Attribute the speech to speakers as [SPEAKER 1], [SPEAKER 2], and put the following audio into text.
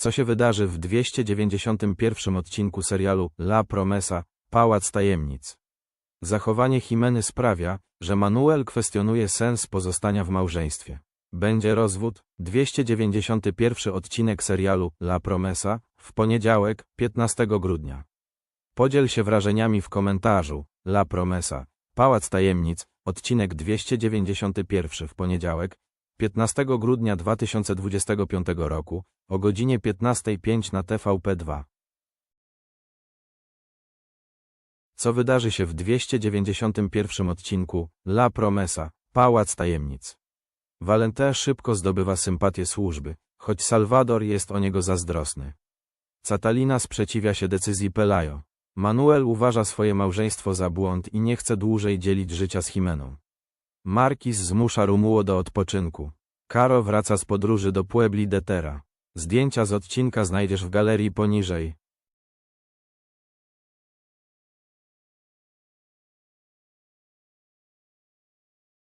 [SPEAKER 1] Co się wydarzy w 291 odcinku serialu La Promesa – Pałac Tajemnic? Zachowanie Himeny sprawia, że Manuel kwestionuje sens pozostania w małżeństwie. Będzie rozwód? 291 odcinek serialu La Promesa w poniedziałek, 15 grudnia. Podziel się wrażeniami w komentarzu. La Promesa. Pałac Tajemnic, odcinek 291 w poniedziałek, 15 grudnia 2025 roku, o godzinie 15.05 na TVP2. Co wydarzy się w 291 odcinku La Promesa, Pałac Tajemnic? Valentin szybko zdobywa sympatię służby, choć Salvador jest o niego zazdrosny. Catalina sprzeciwia się decyzji Pelayo. Manuel uważa swoje małżeństwo za błąd i nie chce dłużej dzielić życia z Himeną. Marquis zmusza Rumuło do odpoczynku. Caro wraca z podróży do Puebli de Terra. Zdjęcia z odcinka znajdziesz w galerii poniżej.